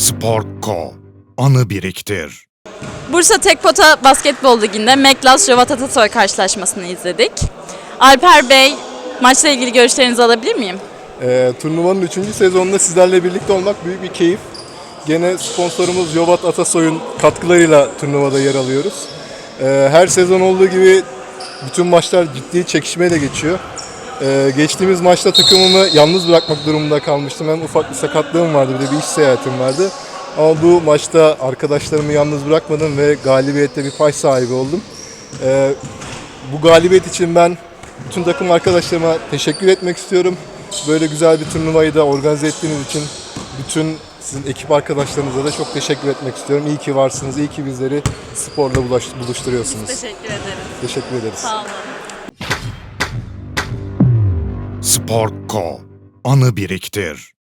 Spor.co Anı biriktir. Bursa Tekpota Basketbol Ligi'nde Meklas Jovat Atatoy karşılaşmasını izledik. Alper Bey, maçla ilgili görüşlerinizi alabilir miyim? Ee, turnuvanın 3. sezonunda sizlerle birlikte olmak büyük bir keyif. Gene sponsorumuz Yovat Atasoy'un katkılarıyla turnuvada yer alıyoruz. Ee, her sezon olduğu gibi bütün maçlar ciddi çekişmeyle geçiyor. Ee, geçtiğimiz maçta takımımı yalnız bırakmak durumunda kalmıştım. Hem ufak bir sakatlığım vardı bir de bir iş seyahatim vardı. Ama bu maçta arkadaşlarımı yalnız bırakmadım ve galibiyette bir pay sahibi oldum. Ee, bu galibiyet için ben bütün takım arkadaşlarıma teşekkür etmek istiyorum. Böyle güzel bir turnuvayı da organize ettiğiniz için bütün sizin ekip arkadaşlarınıza da çok teşekkür etmek istiyorum. İyi ki varsınız, iyi ki bizleri sporla buluşturuyorsunuz. Teşekkür ederim. Teşekkür ederiz. Sağ olun. Spor.co Anı biriktir.